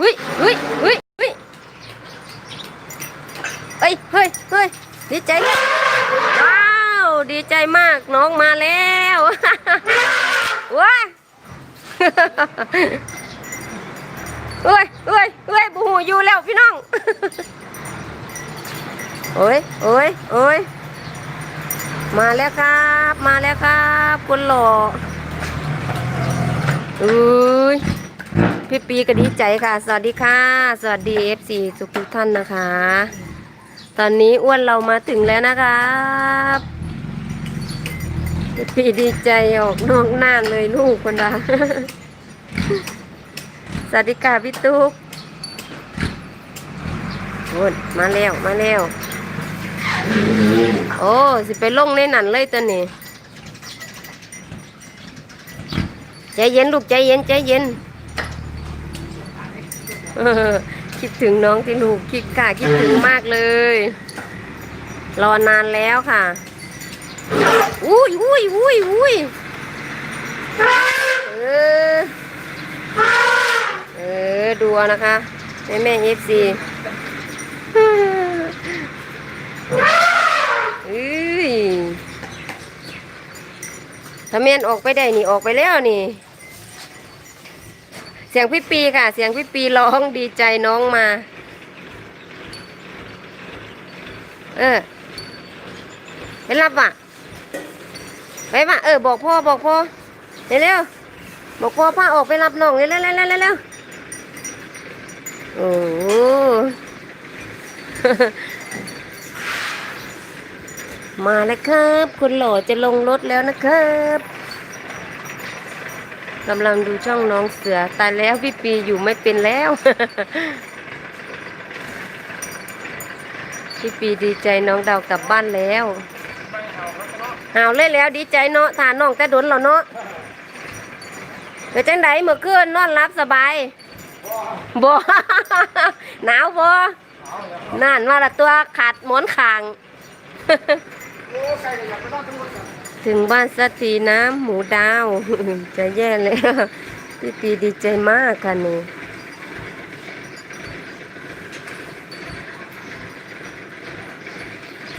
เฮ้ยเฮ้ยเฮ้ยเฮ้ยเฮ้ยเฮ้ยเฮ้ยดีใจว้าวดีใจมากน้องมาแล้วว้าเอ้ยเอ้ยเอ้ยบูหูอยู่แล้วพี่น้องโอ้ยโอ้ยโอ้ยมาแล้วครับ มาแล้วครับคนหล่ออุ้ย พี่ปีก็ดีใจค่ะ สวัสดีค่ะ สวัสดีเอฟซีทุกท่านนะคะ ตอนนี้อ้วนเรามาถึงแล้วนะครับพี่ปีดีใจออกนอกหน้าเลยลูกคนละสวัสดีค่ะพี่ตุ๊กโอ้มาแล้วมาแล้วโอ้สิไปลงในนั่นเลยตัวนี้ใจเย็นลูกใจเย็นใจเย็น คิดถึงน้องที่ลูกคิดค่ะคิดถึงมากเลย รอนานแล้วค่ะ อุ้ยอุ้ยอุ้ยอุ้ยเออ เออ ดูนะคะแม่แม่เอฟซีเอ้ยถ้าแม่นออกไปได้นี่ออกไปแล้วนี่ เสียงพี่ปีค่ะ เสียงพี่ปีร้องดีใจน้องมา เออไปรับว่ะไปว่ะเออบอกพ่อบอกพ่อเร็วๆบอกพ่อพาออกไปรับน้องเร็วๆเร็วๆเร็วโอ้มาแล้วครับ คุณหล่อจะลงรถแล้วนะครับ กำลังดูช่องน้องเสือตายแล้วพี่ปีอยู่ไม่เป็นแล้ว พี่ปีดีใจน้องดาวกลับบ้านแล้วหาวเลยแล้วดีใจเนาะทานน้องแต่ดนแล้วเนาะเดี๋ยวจังไดเมื่อคืนนอนรับสบายบ่หนาวบ่นั่นว่าละตัวขาดหมอนขาง ถึงบ้านสักทีน้ำหมูดาว จะแย่เลยพี่ปีดีใจมากค่ะนี่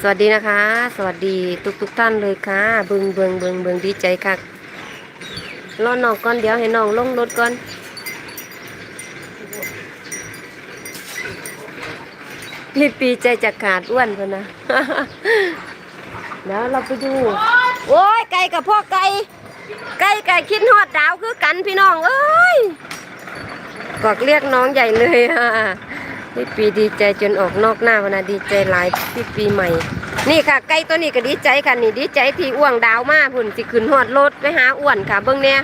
สวัสดีนะคะ สวัสดีทุกทุกท่านเลยค่ะ เบิงเบิงเบิงเบิงดีใจค่ะรอน้องก่อนเดี๋ยวให้น้องลงรถก่อนพี่ปีใจจะขาดอ้วนพนนะ แล้วเราไปดู โอ้ยไก่กับพ่อไก่ไก่ไก่คิดฮอดดาวคือกันพี่น้องเอ้ยกอกเรียกน้องใหญ่เลยอะพี่ปีดีใจจนออกนอกหน้าพนะดีใจหลายพี่ปีใหม่ นี่ค่ะไก่ตัวนี้ก็ดีใจค่ะนี่ดีใจที่อ้วงดาวมาพุ่นสิขึ้นฮอดรถไปหาอ้วนค่ะเบิ่งเนี่ย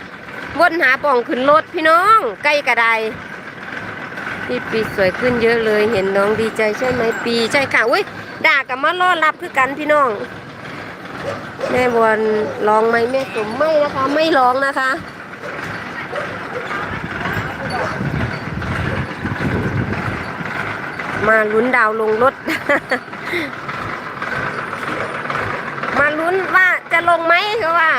วนหาป่องขึ้นรถพี่น้องไก่กระไดพี่ปีสวยขึ้นเยอะเลย เห็นน้องดีใจใช่ไหมปีใช่ค่ะอุ้ยด่ากับมารอรับคือกันพี่น้อง แม่บอลร้องไหมแม่สมไม่นะคะ ไม่ร้องนะคะ มาลุ้นดาวลงรถ มาลุ้นว่าจะลงไหมเขาว่า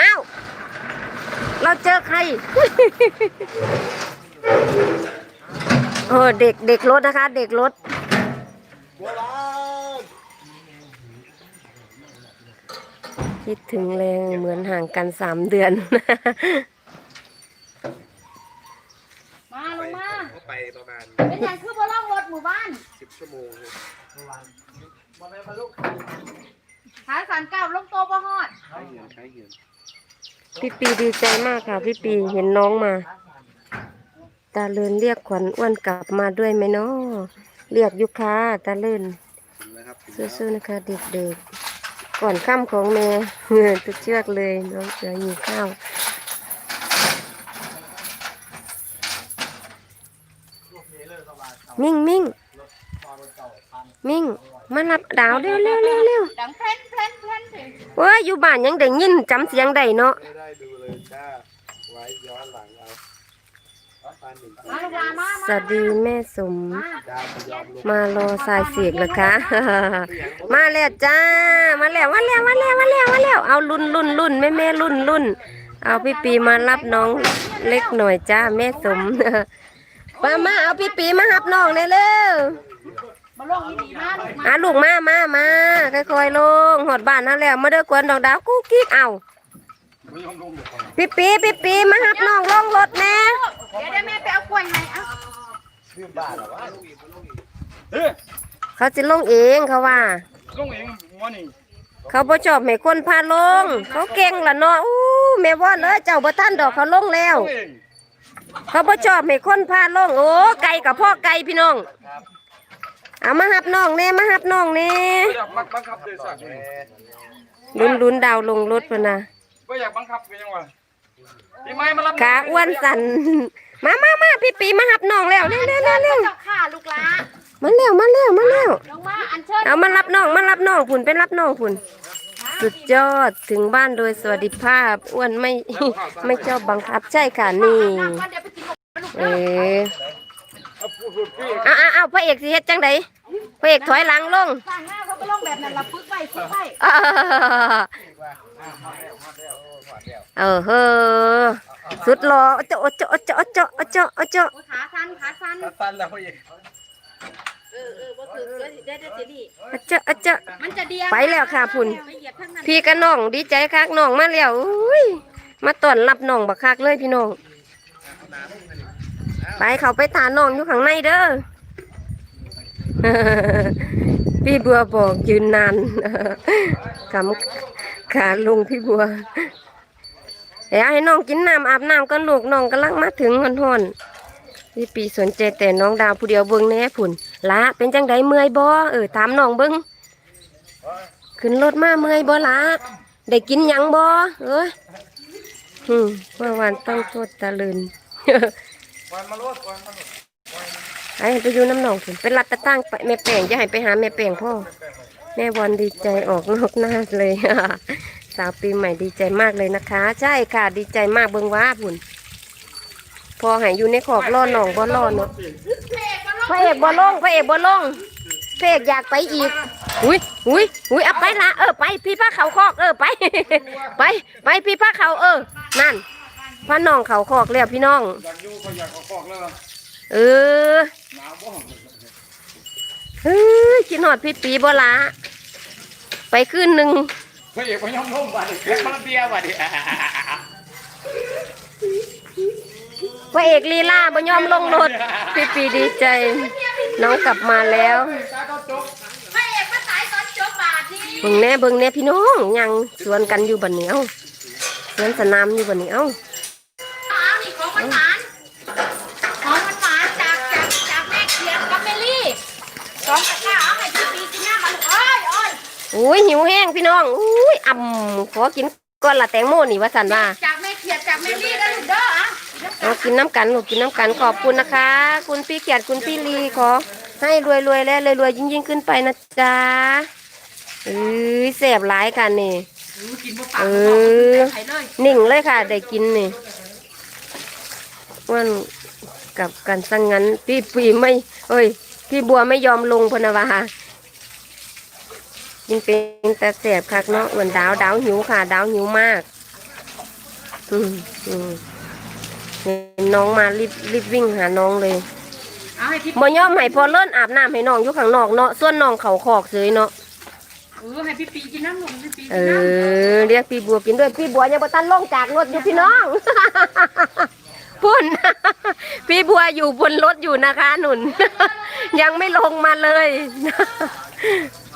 อ้าวเราเจอใคร เออเด็กเด็กรถนะคะ เด็กรถคิดถึงแรงเหมือนห่างกันสามเดือน มาลงมาก็ไปประมาณเป็นอย่างคือบ่ล่องรถหมู่บ้าน10ชั่วโมงครับขายสันเก้าลงโตบ่ฮอดใช้เงินใช้เงินพี่ปีดีใจมากค่ะ พี่ปีเห็นน้องมา ตาเลินเรียกขวัญอ้วนกลับมาด้วยไหมเนาะเรียกอยุค้าตาเลินถึงแล้วครับถึงแล้วสู้ๆนะคะ เด็กๆ ก่อนค่ำของแม่เหงื่อตุกเชือกเลยน้องเสือหิวข้าวมิ่งมิ่งมิ่งมารับดาวเร็วเร็วเร็วเร็วดังเพลนเพลนเพลนสิเว้ยอยู่บ้านยังได้ยินจำเสียงได้เนาะไม่ได้ดูเลยจ้าไว้ย้อนหลังเอา สวัสดีแม่สมมารอสายเสียกเหรอคะ มาแล้วจ้า มาแล้วมาแล้วมาแล้วมาแล้วมาแล้วเอารุ่นรุ่นรุ่นแม่แม่รุ่นรุ่นเอาพี่ปีมารับน้องเล็กหน่อยจ้าแม่สมมามาเอาพี่ปีมารับน้องเลยเร็วมาลงอีดีมาลูกมาอาลูกมามามาค่อยๆลงหอดบ้านนั่นแล้วมาเด้อกวนดอกดาวกุ๊กกิ๊กเอา พี่ปีพี่ปีมารับน้องลงรถแม่เดี๋ยวเดี๋ยวแม่ไปเอากล้วยให้เอาเขาจะลงเองเขาว่า ลงเองหัวนี่เขาบ่ชอบให้คนพาลง เขาเก่งละเนาะอู้แม่ว่าเลยเจ้าบ่ทันดอกเขาลงแล้วลงเองเขาบ่ชอบให้คนพาลงโอ้ไก่กับพ่อไก่พี่น้องเอามาหับน้องแน่มาหับน้องแน่ไม่อยากบังคับเลยสักนี่ลุ้นลุ้นดาวลงรถพะนะ ไม่อยากบังคับกันยังวะพี่ไม้มารับขาอ้วนสันมามามาพี่ปีมาหับน้องแล้วเร็วเร็วเร็วเร็วเจ้าค่ะลูกหลานมาเร็วมาเร็วมาเร็วลงมาอันเชิญเอามารับน้องมารับน้องผุนไปรับน้องผุนสุดยอดถึงบ้านโดยสวัสดิภาพอ้วนไม่ไม่ชอบบังคับใช่ค่ะนี่น้ำก่อนเดี๋ยวไปกินลูกเออเอาเอาเอาพระเอกสิเฮ็ดจังไดพระเอกถอยหลังลงสั่งหน้าเขาก็ลงแบบนั้นละฝึกไว้ฝึกไว้อ้า เออเฮ้อสุดหล่อเจาะเจาะเจาะเจาะเจาะเจาะโอ้ขาสั้นขาสั้นสั้นแล้วพี่เออเออบ่ถือเดี๋ยวเดี๋ยวเดี๋ยวดิเจาะเจาะมันจะเดียวไปแล้วค่ะพุ่นไปเหยียบทั้งนั้นพี่กับน้องดีใจคักน้องมาแล้วอุ้ยมาต้อนรับน้องบักคักเลยพี่น้องไปเขาไปตาน้องอยู่ข้างในเด้อพี่บัวบอกยืนนานกำ ขาลงพี่บัวเดี๋ยวให้น้องกินน้ำอาบน้ำกันลูกน้องกำลังมาถึงหอนๆพี่ปีสนใจแต่น้องดาวผู้เดียวเบิ่งแน่ผุนละเป็นจังไดเมื่อยบ่เออถามน้องเบิ่งขึ้นรถมาเมื่อยบ่ละได้กินยังบ่เออืมเมื่อวานต้องโทษตะลืนไอ้ไปอยู่น้ำหนองผมเป็นรัดตะตั้งไปแม่แป้งจะให้ไปหาแม่แป้งพ่อ แม่บอลดีใจออกนอกหน้าเลยสาวปีใหม่ดีใจมากเลยนะคะ ใช่ค่ะดีใจมากเบิ่งว่าพุ่นพอให้อยู่ในขอบล่อหนองบ่ล่อเนาะพระเอกบ่ลงพระเอกบ่ลงพระเอกอยากไปอีกอุ้ยอุ้ยอุ้ยเอาไปละเออไปพี่พระเขาคอกเออไป ไปไปพี่พระเขาเออ นั่นพระน้องเขาคอกแล้วพี่น้องเออเออหนาวบ่เฮ้ยกินหอดพี่ปีบ่ละ ไปขึ้นหนึ่งพระเอกพยอมล้มบัดเล็กมาเบียบัดดิพระเอกลีลาบ่ยอมลงรถพี่ปีดีใจ น้องกลับมาแล้วตาก็จกพระเอกมาสายตอนจบบาทนี่เบิ่งแน่เบิ่งแน่พี่น้องยังสวนกันอยู่บัดเหนียวสวนสนามอยู่บัดเหนียวเอา อ้ยอุ้ยหิวแห้งพี่น้องอุ้ยอ่ำขอกินก่อนละแตงโมนี่ว่าสันว่าจากแม่เขียดจากเมลี่ได้ลูกเด้ออะเอากินน้ำกันลูกกินน้ำกันขอบคุณนะคะ คุณพี่เกียรติคุณพี่ลีขอให้รวยรวยๆและรวยรวยยิ่งยิ่งๆขึ้นไปนะจ๊ะเอ้ยแสบหลายกันนี่กินบ่ปากเอบ่อไข่เลยนิ่งเลยค่ะได้กินนี่วันกับกันสังงั้นพี่ปีไม่เอ้ยพี่บัวไม่ยอมลงพะนะวะ ยิงเป็นแต่แสบคักเนาะเหมือนดาวดาวหิวค่ะดาวหิวมากอืมอืมนี่น้องมารีบรีบวิ่งหาน้องเลยเอาให้พี่บ่ยอมให้พอเลิ่นอาบน้ำให้น้องอยู่ข้างนอกเนาะส่วนน้องเขาคอกเสยเนาะเออให้พี่ปีกินน้ำหนุ่มพี่ปีเอกินน้ำอเรียกพี่บัวกินด้วยพี่บัวยังบ่ทันลงจากรถอยู่พี่น้อง พุ่น พี่บัวอยู่บนรถอยู่นะคะหนุน ยังไม่ลงมาเลยเออ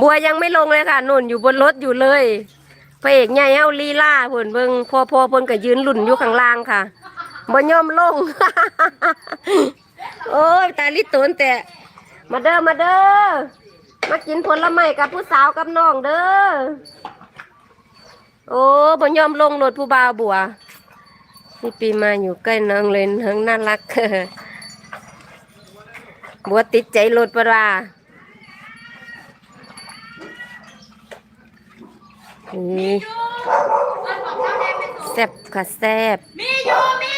บัวยังไม่ลงเลยค่ะนุ่นอยู่บนรถอยู่เลยพระเอกใหญ่เฮาลีลาเพิ่นเบิ่งพอพอเพิ่นก็ยืนหลุ่นอยู่ข้างล่างค่ะบ่ยอมลง โอ้ยตาลิตนแต่มาเด้อมาเด้อมากินผลไม้กับผู้สาวกับน้องเด้อโอ้บ่ยอมลงรถผู้บ่าวบัวนี่ปีมาอยู่ใกล้น้องเลยน้องน่ารัก บัวติดใจรถปะว่านี่แซ่บค่ะแซ่บมีอยู่มี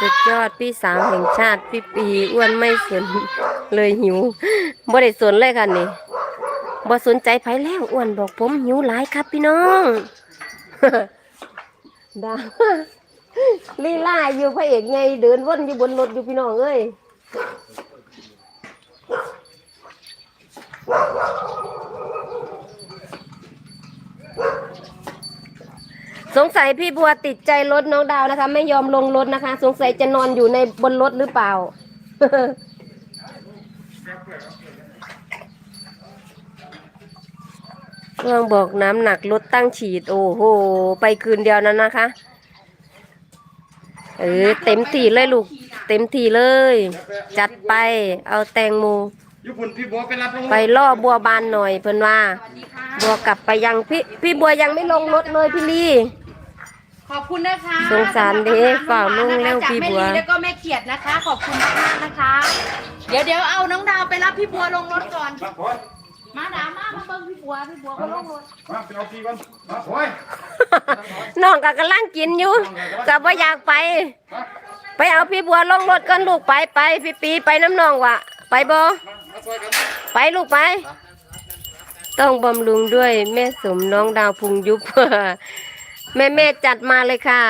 สุดยอดพี่สาวแห่งชาติพี่ปีอ้วนไม่สนเลยหิวบ่ได้สนเลยค่ะนี่บ่สนใจไผแล้วอ้วนบอกผมหิวหลายครับพี่น้องดาลีลาอยู่พระเอกไงเดินวนอยู่บนรถอยู่พี่น้องเอ้ย สงสัยพี่บัวติดใจรถน้องดาวนะคะ ไม่ยอมลงรถนะคะ สงสัยจะนอนอยู่ในบนรถหรือเปล่า เครื่องบอกน้ำหนักลดตั้งฉีด โอ้โห ไปคืนเดียวนั้นนะคะ เออเต็มที่เลยลูก เต็มที่เลย จัดไปเอาแตงโม ญี่ปุ่นพี่บัวไปรับลงไปล่อบัวบานหน่อยเพิ่นว่าสวัสดีค่ะบัวกลับไปยังพี่พี่บัวยังไม่ลงรถเลยพี่ลี่ ขอบคุณนะคะสงสารเด้ฝ่าลุงแล้วพี่บัว จากแม่ลีแล้วก็แม่เขียดนะคะ ขอบคุณมากๆนะคะ เดี๋ยวเดี๋ยวเอาน้องดาวไปรับพี่บัวลงรถก่อน มาโอยมาดาวมามาเบิ่งพี่บัวพี่บัวก็ลงรถมาไปเอาพี่ก่อนมาโอยน้องก็กำลังกินอยู่ก็บ่อยากไป ไปเอาพี่บัวลงรถก่อนลูกไปไปพี่ปีไปน้ำน้องวะไปบ่มาโอยกัน ไปลูกไป ต้องบำรุงด้วยแม่สมน้องดาวพุงยุบแม่แม่จัดมาเลยค่ะ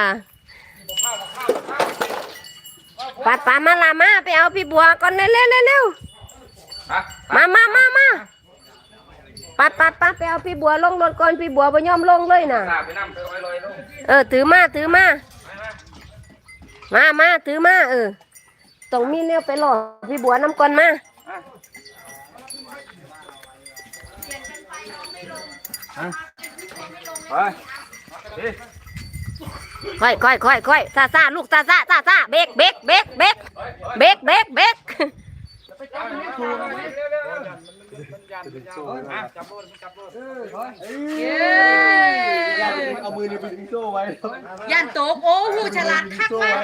ปัดปามาลามาไปเอาพี่บัวก่อนเร็วเร็วเร็วเร็วมามามามามาปัดปัดปัดไปเอาพี่บัวลงรถก่อนพี่บัวบ่ยอมลงเลยน่ะลาไปนั่งไปลอยลอยลงเออถือมาถือมา มามาถือมาเออต้องมีแนวไปหลอกพี่บัวน้ำก่อนมา ไปดิค่อยค่อยค่อยค่อยซาซาลูกซาซาซาซาเบรกเบรกเบรกเบรกเบรกเบรกเบรกจับรถจับรถเอามือนี่ไปดึงโซ่ไว้ย่านโตกโอ้หูฉลาดคักมาก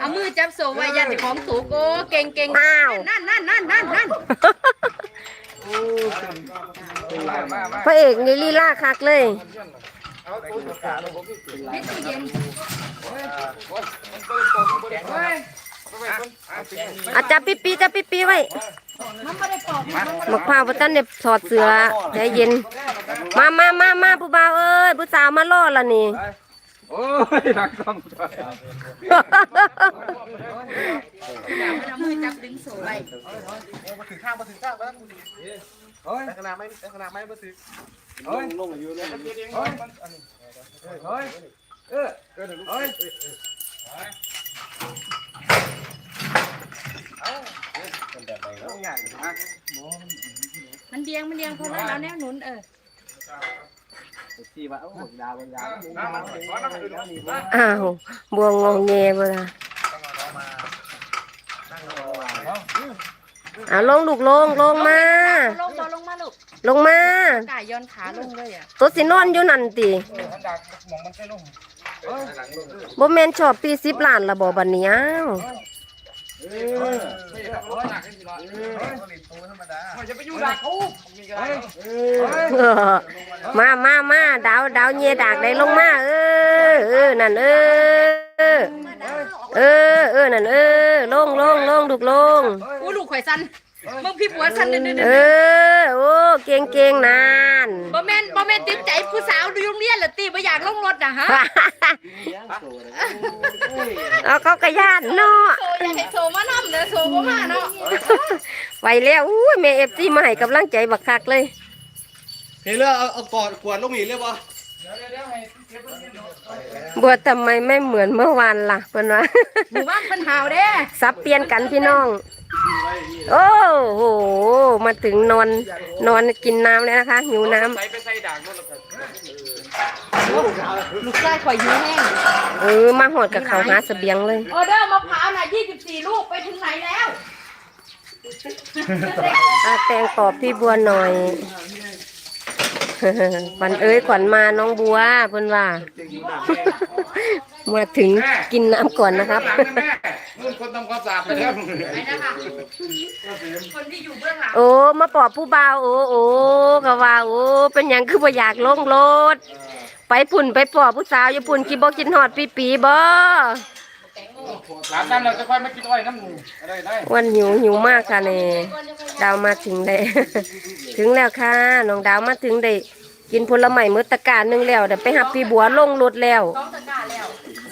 เอามือจับโซไว้ย่านเป็นของสูกโอ้เก่งเก่งอ้าวนั่นนั่นนั่นนั่นนั่นมามามา พระเอกนี่ลีลาคักเลยอาจับปีปีจับปีปีไว้มันไม่ได้ปอกมันหมกพร้าวพระตันเนี่ยถอดเสือใจเย็น มามามามาผู้บ่าวเอ้ยผู้สาวมาล่อละนี่ โอ้ยนักต้องเอามือจับดึงโซไว้มาถึงข้างมาถึงข้างมาเฮ้ยขนาดไม่ขนาดไม่มาถึงเฮ้ยลงอยู่เลยเฮ้ยเฮ้ยเออเฮ้ยมันเดียงมันเดียงเพราะว่าเราแนวหนุนเออ สี่ว่าโอ้ยดาวดาวน้ำมันขอน้ำมันอื่นมาอ้าวบวงงอแงเวลาเอาลงลูกลงลงมา ลงมาลงมาลูกลงมาก่ายย้อนขาลงเลยอะตัวสินอนอยู่นั่นติอันดักมองมันใช่ลงบ่แม่นชอบปีสิบล้านละบ่บัดนี้อ้าว มามามาดาวดาวเงียดากได้ลงมา เออ เออ นั่นเออ เออ เออ นั่นเออ ลงลงลงดุกลงอู้ลูกข่อยสั้น มึงพี่ผัวสันเดินเดินเออ โอ้เก่งเก่งนานบ่แม่นบ่แม่นติดใจผู้สาวดูโรงเรียนเหรอตีบ่อยากลงรถนะฮะเอาเขากระยานเนาะโซอยากให้โซมานำเด้อโซบ่มาเนาะไปแล้วอุ้ยแม่เอฟซีมาให้กำลังใจบักคักเลยเฮ้ยเลือเอาเอากอดกวดลงอีกเรียบวะบัวทำไมไม่เหมือนเมื่อวานล่ะเพิ่นว่าหมู่บ้านเพิ่นหาวเด้สับเปลี่ยนกันพี่น้อง โอ้โห มาถึงนอนนอนกินน้ำแล้วนะคะหิวน้ำใส่ไปใส่ด่างนู่นแล้วกันลูกชายข่อยหิวแห้งเออมาหอดกับเขาหาเสบียงเลย ออเดอร์มะพร้าวน่ะ24 ลูกไปถึงไหนแล้วอาแตงปอบพี่บัวหน่อย ขวัญเอ้ยขวัญมาน้องบัวเพิ่นว่า มาถึงกินน้ำก่อนนะครับหลังนะแม่นู่นคนทำความสะอาดไปแล้วไปนะคะคนที่อยู่เบื้องหลังโอ้มาปอบผู้บ่าวโอ้โอ้ก็ว่าโอ้เป็นหยังคือบ่อยากลงรถไปไปพุ่นไปป่อผู้สาวอยู่พุ่นกินบ่กินฮอดปีปีบ่หลานนั่นเราจะค่อยมากินอ้อยน้ำหนูได้ได้วันหิวหิวมากค่ะนี่ดาวมาถึงได้ถึงแล้วค่ะน้องดาวมาถึงได้กินผลไม้มื้อตะกร้าหนึงแล้วเดี๋ยวไปหับพี่บัวลงรถแล้ว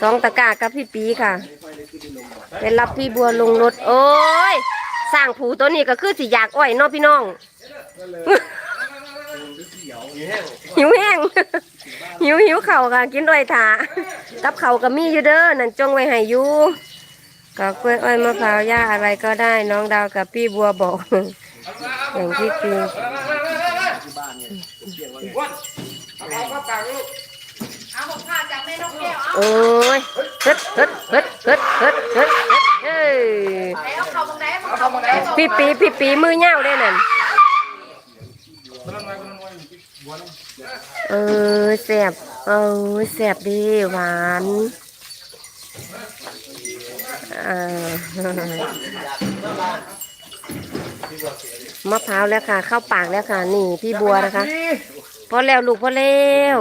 สองตะกร้ากับพี่ปีค่ะ ไปรับพี่บัวลงรถ โอ้ยสร้างผูตัวนี้ก็คือสิอยากอ้อยเนาะพี่น้อง หิวแห้ง หิวหิวเข่าค่ะ กินอ้อยถากับเข่าวก็มีอยู่เด้อนั่นจงไว้ให้อยู่ก็กล้วยอ้อยมะพร้าวย่าอะไรก็ได้น้องดาวกับพี่บัวบอก อย่างที่คือ เอาข้าวปากลูกเอาบอกผ้าจากแม่นกแก้วเอาโอ้ยเฮ็ดเฮ็ดเฮ็ดเฮ็ดเฮ็ดเฮ็ดเฮ็ดเอ้ยไหนเอาเข่าตรงไหนเอาเข่าตรงไหนบอกพี่ปีพี่ปีมือเหี่ยวได้นั่นคนนั้นไว้คนนั้นไว้บัวน้เออแซ่บเออแซ่บดีหวานอ่ามะพร้าวแล้วค่ะ เข้าปากแล้วค่ะ นี่พี่บัวนะคะ พอแล้วลูกพอแล้ว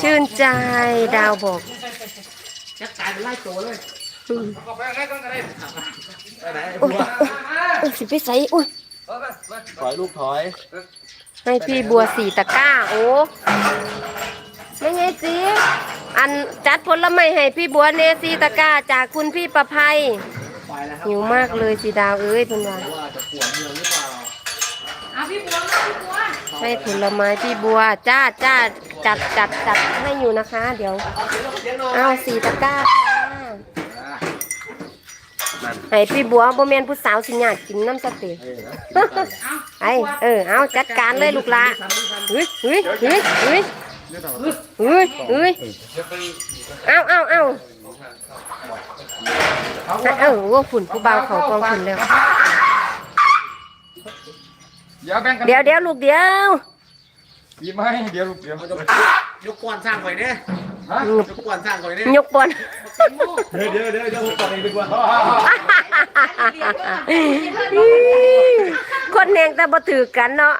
ชื่นใจดาวบอกำจักตายเป็นไล่โตเลยเอาไปอะไรก็ได้ไปไหนโอ้ยโอ้ยสิไปใส่โอ้ยถอยลูกถอย ให้พี่บัวสี่ตะกร้า โอ้ไม่ไงสิอันจัดผลไม้ให้พี่บัวเนสี่ตะกร้า จากคุณพี่ประภัยไปแล้วครับหิวมากเลยสีดาวเอ้ยเพิ่นว่า พี่บัวมาพี่บัวให้ผลไม้พี่บัว จ้าจ้าจัดจัดจัดให้อยู่นะคะ เดี๋ยวเอาสี่ตะกร้าค่ะให้พี่บัวบ่แม่นผู้สาวสิญาติกินน้ำสเต็กไอเออเอาจัดการเลยลูกหละเฮ้ยเฮ้ยเฮ้ยเฮ้ยเฮ้ยเฮ้ยเอาเอาเอาเออว่าฝุ่นผู้เบาเขากองฝุ่นแล้ว เดี๋ยวแบ่งกันเดี๋ยวเดี๋ยวลูกเดี๋ยวบีบมาให้เดี๋ยวลูกเดี๋ยวยกกวนสร้างไฟเนี่ยฮะยกกวนสร้างไฟเนี่ยยกบอลเดี๋ยวเดี๋ยวเดี๋ยวเดี๋ยวผมกวนเองดีกว่าคนแหงแต่บ่ถือกันเนาะ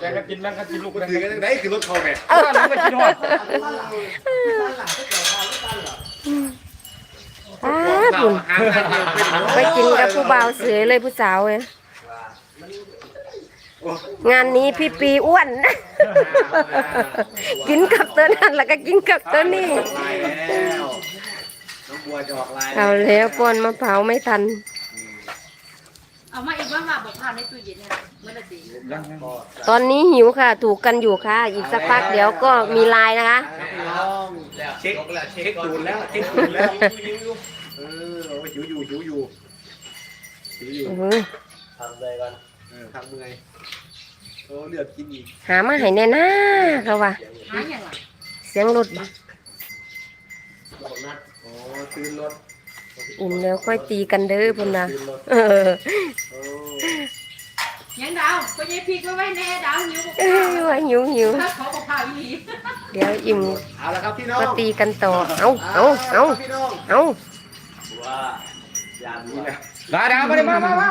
แบ่งกันกินแบ่งกันกินลูกมันแบ่งถือกักันนได้คือรถเขาไงเออลูกไปกินหอดอ้าฝุ่นไปกินกับผู้บ่าวเสือเลยผู้สาวเว้ย งานนี้พี่ปีอ้วนกินกับตัวนั้นแล้วก็กินกับตัวนี้ลายแล้วน้องบัวจะออกลายเอาแล้วป้อนมะพร้าวไม่ทัน เอามาอีกว่ามาบอกผ้าในตู้เย็นเนี่ยเมื่อไหร่ดียังยังตอนนี้หิวค่ะ ถูกกันอยู่ค่ะ อีกสักพักเดี๋ยวก็มีไลน์นะคะลองเช็คเช็คดูแล้วเช็คดูแล้วเออหิวอยู่หิวอยู่หิวอยู่อื้อหือทำเลยก่อนเออทำไงโอ้ เลือดกินอีกหามาให้แน่นะเขาว่าหาอย่างไรเสียงรถบ่บอกนัดโอ้ตื่นรถอิ่มแล้วค่อยตีกันเด้อพุ่นนะเออโอ้ยังดาวก็ยังพริกไว้ไว้แน่ดาวหิวบอกเอ้ยว่าหิวหิวถ้าขอบอกผ้าอีหลีเดี๋ยวอิ่มเอาละครับพี่น้องก็ตีกันต่อเอาเอาเอาพี่น้องเอาว่าอย่างนี้นะดาดามาดิมามามา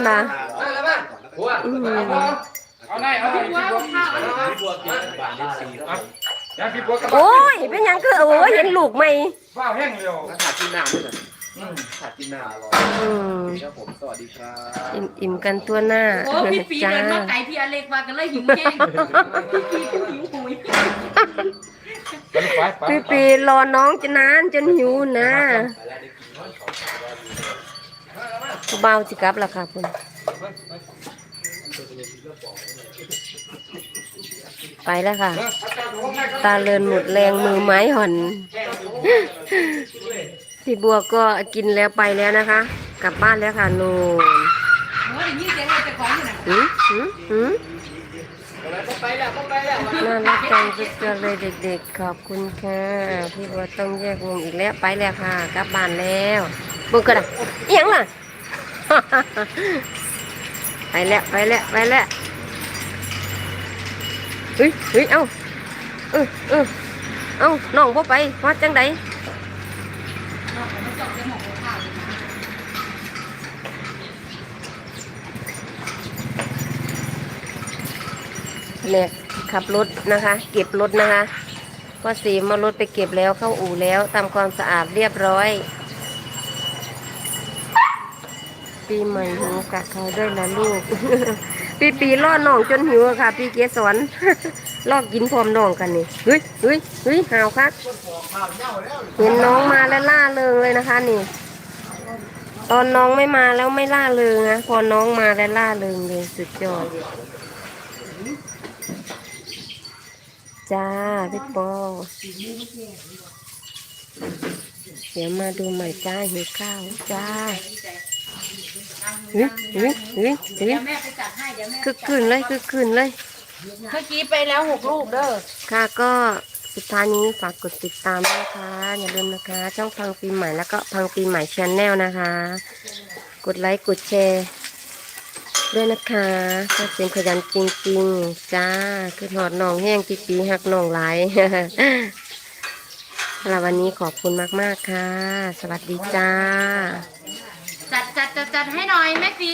าผิดบัวกับโอ้ยเป็นยังคือโอ้ยเห็นลูกไหมฟ้าแห้งเร็วแล้วขาดกินน้ำด้วยนะขาดกินน้ำรออืมครับผมสวัสดีครับอิ่มอิ่มกันทั่วหน้าโอ้พี่ปีเดินมาไก่พี่อเล็กมากันเลยหิวแห้งพี่ปีหิวหุยพี่ปีรอน้องจะนานจนหิวนะ ผู้เบาวสิกลับล่ะค่ะคุณไปแล้วค่ะ ตาเลินหมดแรงมือไม้ห่อนพี่บัวก็กินแล้วไปแล้วนะคะ กลับบ้านแล้วค่ะโน่นโอ้ยนี่เสียงอะไรจะของอยู่นะหืมหืมหืมไปแล้วไปแล้วน่ารักจังสุดยอดเลยเด็กๆ ขอบคุณค่ะ พี่บัวต้องแยกวงอีกแล้วไปแล้วค่ะ กลับบ้านแล้วบุกกระดัเอียงล่ะ ไปแล้วไปแล้วไปแล้วเฮ้ยเฮ้ยเอ้าเออเออเอ้าน้องพ่ไปวัดจังไดเนี่ยขับรถนะคะ เก็บรถนะคะพ่อสีมารถไปเก็บแล้วเข้าอู่แล้วทำความสะอาดเรียบร้อย ปีใหม่หิวกัดเขาด้วยละลูกปีปีล่อน้องจนหิวอะค่ะ พี่เกสรลอกกินพร้อมน้องกันนี่เฮ้ยเฮ้ยเฮ้ยหาวคักเห็นน้องมาแล้วล่าเริงเลยนะคะนี่ ตอนน้องไม่มาแล้วไม่ล่าเริงนะพอน้องมาแล้วล่าเริงเลยสุดยอดจ้าพี่ปอเดี๋ยวมาดูใหม่จ้าหิวข้าวจ้า เฮ้ยเฮ้ยเฮ้ยเฮ้ยเดี๋ยวแม่ไปจัดให้เดี๋ยวแม่คึกคืนเลยคึกคืนเลย เมื่อกี้ไปแล้วหกลูกเด้อ ค่ะก็สุดท้ายนี้ฝากกดติดตามด้วยนะคะ อย่าลืมนะคะ ช่องพังปีใหม่แล้วก็พังปีใหม่ชแนลนะคะ กดไลค์กดแชร์ด้วยนะคะถ้าเป็นขยันจริงๆ จ้า คือหอดน้องแห้งปีปีหักน้องหลายสำหรับวันนี้ขอบคุณมากๆค่ะ สวัสดีจ้า จัดจัดจัดจัดให้หน่อยแม่สี